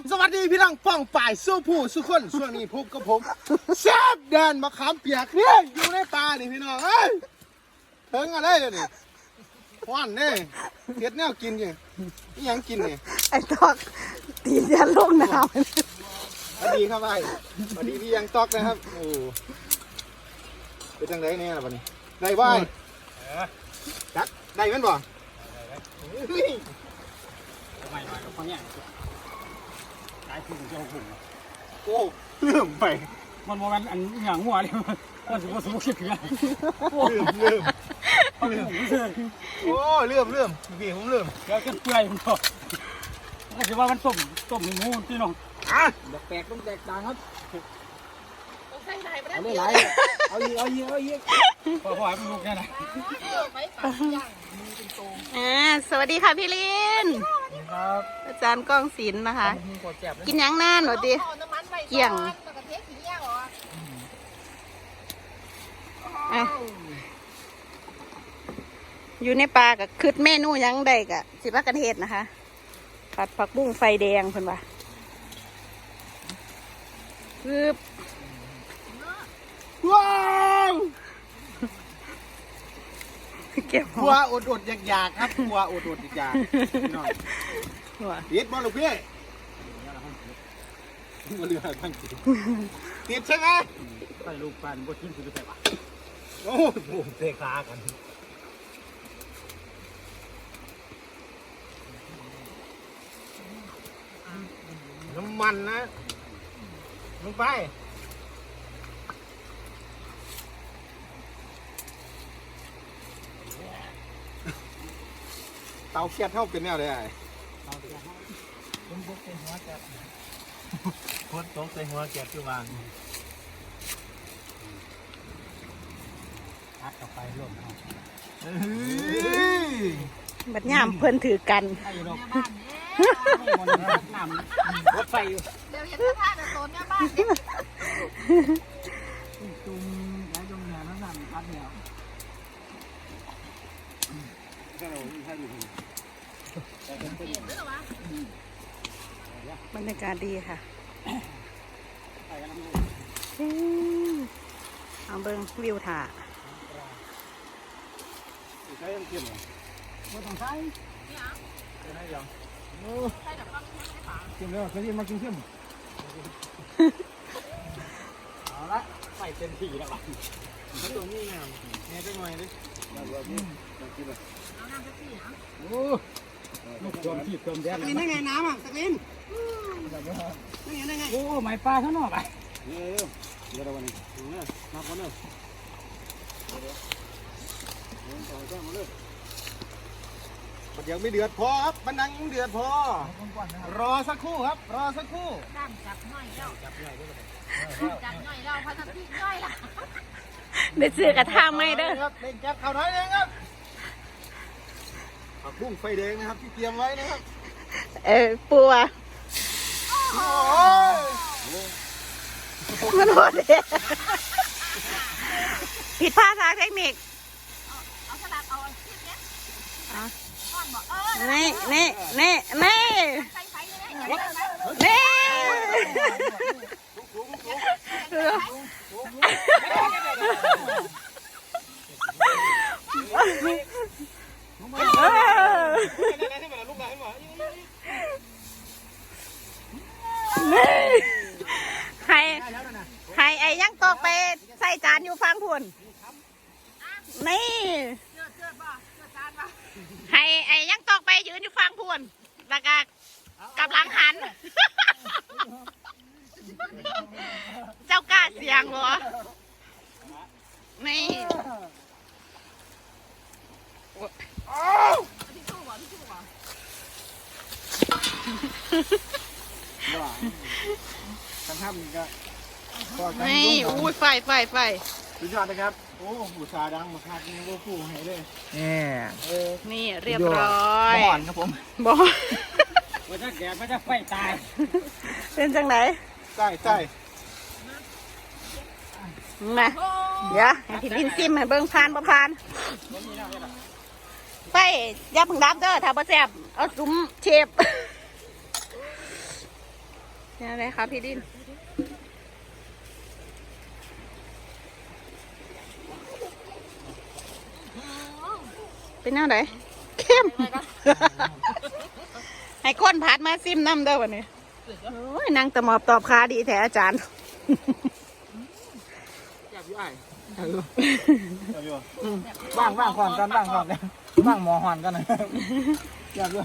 บสวัสดีพี่น้องป้องป่ายสู้ผู้สู้คนช่วงนี้พบกับผมแซบแดนมะขามเปียกเนี่ยอยู่ในป่านี่พี่น้องเอ้ยเถิงอะไรเลยนี่หวานเนี่ยเฮ็ดแนวกินอยู่นี่ยังกินนี่ไอ้ตอกตีนยันลงน้สวัสดีครับไอ้สวัสดีพี่ยังตอกนะครับโอ้เป็นจังไดเนี่ยล่ะบัดนี้ได้บ่ไอ้จักได้แม่นบ่เฮ้ยใหม่หน่อยกับคนเนี้ย ตายคือเจ้าหุ่นโอ้เลื่มไปมันโมกันอันอย่างหัวเลยมันสุกสุกเสียเกลือเลื่อมเลื่อมเลื่อโอ้เลื่อมเลื่อมพี่ผมเลื่อมแล้วก็เปื่อยมันก็ก็จะว่ามันต้มต้มหมูที่น้องอะแปลกต้องแตกต่างครับเอาไม่ไหลเอาอีกเอาอีกเอาอีกพอพอให้มันลุกแค่ไหนอ่าสวัสดีค่ะพี่ลิน ครับอาจารย์ก้องศิลป์นะคะมึงกดแจ็บเลยกินหยังนานหรอดิเกี่ยงอะอยู่ในป่ากับคืดเมนูหยังได้กะสิว่ากันเฮ็ดนะคะ ผัดผักบุ้งไฟแดงเพิ่นว่าคือว้าวเก็บกหัลัววอดอดอยากอยากๆครับกลัวอดอดอยากอยากๆน้อย หัวติดบอลลูกพี่มาเรือทั้งติดติดใช่ไหมใส่ลูกปันบดชิ้นสุดใส่ปะโอ้โหเตะขากันน้ำมันนะลงไปเตาแก๊สเท่าเป็นแนวได้ ผมบดเป็นหัวแจ็บพดตกใส่หัวแก๊สที่วางพัดเข้าไปร่วมเอาบัดยามเพิ่นถือกัน ไอ้ดอกมันน้ำรถไฟอยู่เดี๋ยวเห็นพระธาตุโซนเนี่ยบ้านเนี่ยจุ่มย้ายจุ่มเนี่ยน้ำน้ำพัดเนี่ย บรรยากาศดีค่ะใส่กันน้ำอืมเอาเบิ่งวิวถ่าใช้ยังเทียมเหรอไม่ต้องใช้ใช้ยังเทียมแล้วเคยมากินเทียมเอาละใส่เต็มที่แล้วล่ะใช้ตรงนี้ไงแง่จังหน่อยดิโอ้ลูกโดนที่เติมแดนกินได้ไงน้ำอะสักนิดโอ้ไม้ปลาข้างนอกไปเร็วเดี๋ยววันนี้เนี่ยนับวันเนี่ยเดี๋ยวไม่เดือดพอครับบันดังยังเดือดพอ รอสักครู่ครับ รอสักครู่ด้ามจับหน่อยแล้วจับหน่อยแล้วพันธพี่ย่อยล่ะได้ซื้อกระทะไหมเด้อครับเล่นแก๊สข่าวน้อยเองครับ ผักบุ้งไฟแดงนะครับที่เตรียมไว้นะครับเออปัวโอ้ยมันโหดเด้ผิดพลาดทางเทคนิคเอาสลัดเอาคลิปเนี้ยอะก้อนบอกเออนี่นี่นี่นี่ใส่ไฟเลยนะอย่าเล่นนะ นี่เออนี่ให้ให้ไอ้ยังตกไปใส่จานอยู่ฟังพุ่นนี่ เจือดเจือดบ่เจือดจานบ่ ให้ไอ้ยังตกไปยืนอยู่ฟังพุ่นแล้วก็กลับหลังหัน เจ้ากล้าเสียงเหรอนี่ที่สู้บ่ที่สู้บ่กันทำก็ก็กันนี่ยุ่งอุ้ยไฟไฟไฟสุดยอดนะครับ โอ้บูชาดังมาคาดนี่ก็ผู้ให้เลยนี่ เออนี่เรียบร้อยก่อนครับผมบอกว่าจะแก่ไม่จะไฟตายเป็นจังไหนใช่ใช่มาเดี๋ยวให้พี่ลินซิมให้เบิ่งพานบ่พานไฟอยับพึงดับเด้อถ้าบ่แซ่บเอาซุ้มเชฟเป็นอะไรคะพี่ดิน เป็นแนวไหนเข้ม ให้คนพัดมาซิมน้ำเด้อวันนี้โอ้ยนางตะหมอบตอบคาดีแท้อาจารย์อยากอยู่ไอ้ว่างว่างก่อนกันว่างก่อนกันว่างหมอหอนกันนะอยากรู้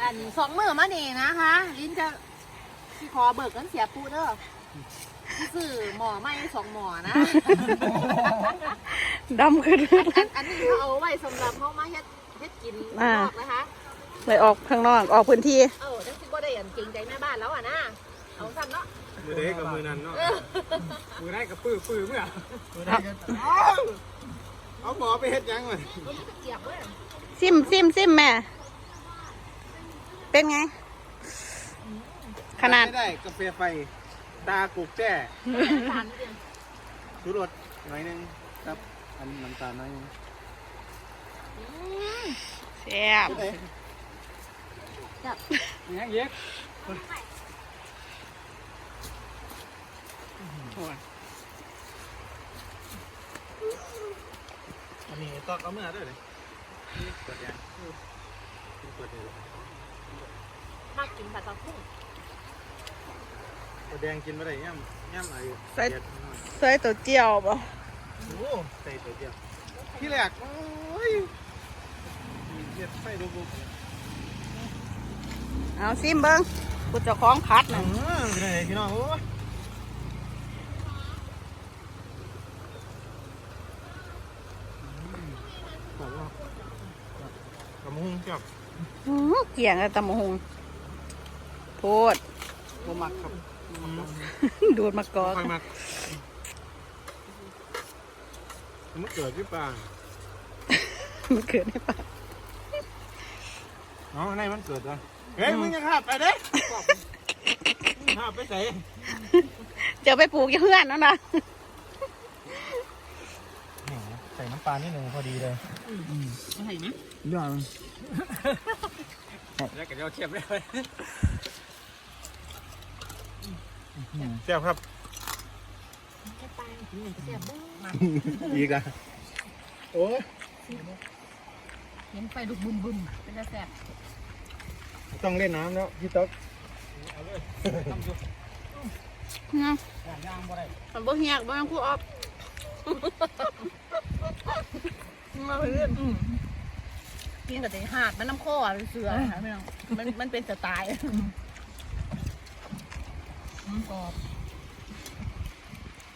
อันสองมือมานี่นะคะ ลิ้นจะที่คอเบิกกันเสียปูเด้อ ซื้อหมอไม่สองหมอนะ ดำขึ้นอันอันนี้เขาเอาไว้สำหรับเขามาเฮ็ดเฮ็ดกินอ่านอกนะคะ เลยออกข้างนอกออกพื้นที่ เออจังสิบ่ได้อันเก่งใจแม่บ้านแล้วอะนะ เอาซ้ำเนาะมือเด็กกับมือนั้นเนาะ มือได้กับปื้อปื้อเมื่อเอาหมอไปเฮ็ดยังไงเอาไม่ตะเกียบเว้ยซิมซิมซิมแม่ เป็นไง ขนาดไม่ได้กาแฟไฟ ตากุกแจ้ทานนิดเดียวชูรสหน่อยหนึงครับอันน้ำตาลหน่อยหนึงแซ่บยังเย็กอันนี้ตอกเอาเมื่อด้วยเลยนี่เปิดยังเปิดเลย มากกินผัดตะพุ่ง เปิดแดงกินไม่ได้ย่ำย่ำอะไรอยู่ใส่ เด็ดหน่อยใส่ตัวเจียวบ่โอ้ใส่ตัวเดียวที่แรกโอ้ยเด็ดไฟบุบเอาซิมเบิ้งกูเจะคล้าของพัดๆอืน่ะมเป็นไงพี่น้องโอ้ยบอกว่ากระมุงจับอื้อเกี่ยงอะตำมะฮงโพดบ่มักครับ ดูดมากอกค่อยมักมันเกิดที่ป่ามันเกิดให้ปะอ๋อในมันเกิดอะเฮ้ยมึงยังขับไปเด้ขับไปใส่เจะไปปลูกอยู่เพื่อนนั่นนะใส่น้ำปลานิดหนึ่งพอดีเลยอะไรนะยอดแล้วก็จะเทียบเลย เสียบครับแค่ปลากินหนึ่งเสียบเด้ออีกอะโอ้ยเห็นไฟดุกบึมบึมเป็นจะแสบต้องเล่นน้ำแล้วพี่ต๊อกนะย่างบ่ได้มันบ่เหียกบ่ยังคู่ออฟมาเพื่อนกินกับใจหาดมันน้ำข้ออะเป็นเสือค่ะไม่ต้องมันมันเป็นสไตล์อืม กรอบ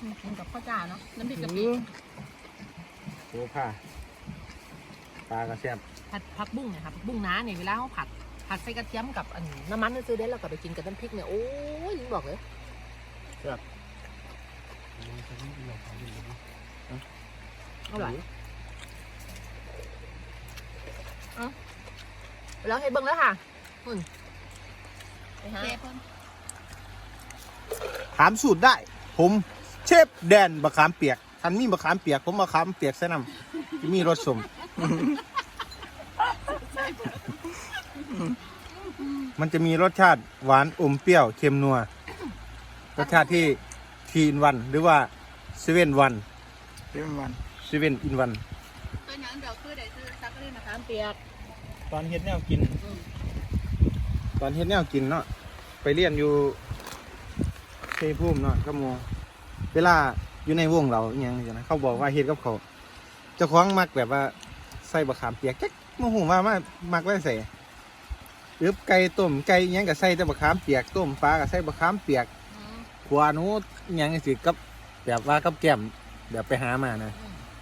อืมกินกับข้าวจ้าเนาะน้ำพริกกะปิโอ้ผ้าปลากระเสียบผัดผักบุ้งเนี่ยค่ะผักบุ้งน้าเนี่ยเวลาเขาผัดผัดใส่กระเทียมกับอันน้ำมันซื้อได้แล้วก็ไปกินกับน้ำพริกเนี่ยโอ้ยบอกเลยอร่อยเอ้าแล้วให้เบิ้งแล้วค่ะคุณไปหาถามสูตรได้ ผมเชฟแดนบะขามเปียกทันมีบะขามเปียก ผมบะขามเปียกใส่น้ำที่มีรสสมมันจะมีรสชาติหวานอมเปรี้ยวเค็มนัว รสชาติที่ทีนวันหรือว่าเซเว่นวันเซเว่นวันเซเว่นอินวันตัวนั้นเดี๋ยวคือได้ซื้อซักรีนะคะเปียก ตอนเฮ็ดแนวกิน ตอนเฮ็ดแนวกินเนาะไปเรียนอยู่ เทภูมิเนาะกับโมเวลาอยู่ในวงเราอหยังจังนะเขาบอกว่าเฮ็ดกับเขาวเจ้าของมักแบบว่าใส่บะขามเปียกจักโมโหว่ามามักไว้ใส่อึบไก่ต้มไก่อหยังก็ใส่แต่บะขามเปียกต้มปลาก็ใส่บะขามเปียกขวหนูอิหยังสิกับแบบว่ากับแก้มแบบไปหามานะ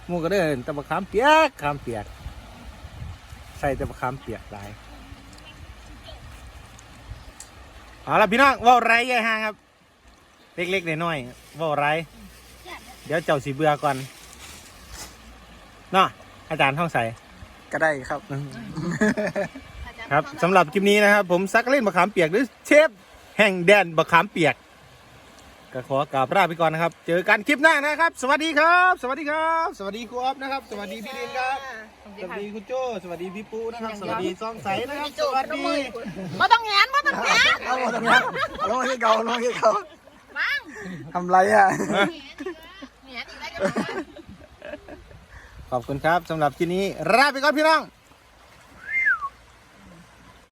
หมูก็เดินแต่บะขามเปียกขามเปียก ใส่แต่บะขามเปียกหลายเอาละพี่น้องเว่าไรยายห่างครับ เล็กๆน้อยๆบ่ไรเดี๋ยวเจ้าสีเบือก่อนเนาะอาจารย์ท่องใส่ก็ได้ครับ ครับสำหรับคลิปนี้นะครับ ผมซักเล่นบะขามเปียกหรือเชฟแห่งแดนบะขามเปียก ก็ขอกราบลาไปก่อนนะครับ เจอกันคลิปหน้านะครับ สวัสดีครับ สวัสดีครับ สวัสดีครูอ๊อฟนะครับ สวัสดีพี่ลินครับ สวัสดีคุณโจสวัสดีพี่ปูนะครับ สวัสดีซองใสนะครับ สวัสดีมาต้องแงนมาต้องแงนเอามาต้องแงนเอาลงให้เก่าลงให้เขา ทำไรอะ ขอบคุณครับสำหรับที่นี้ลาไปก่อนพี่น้อง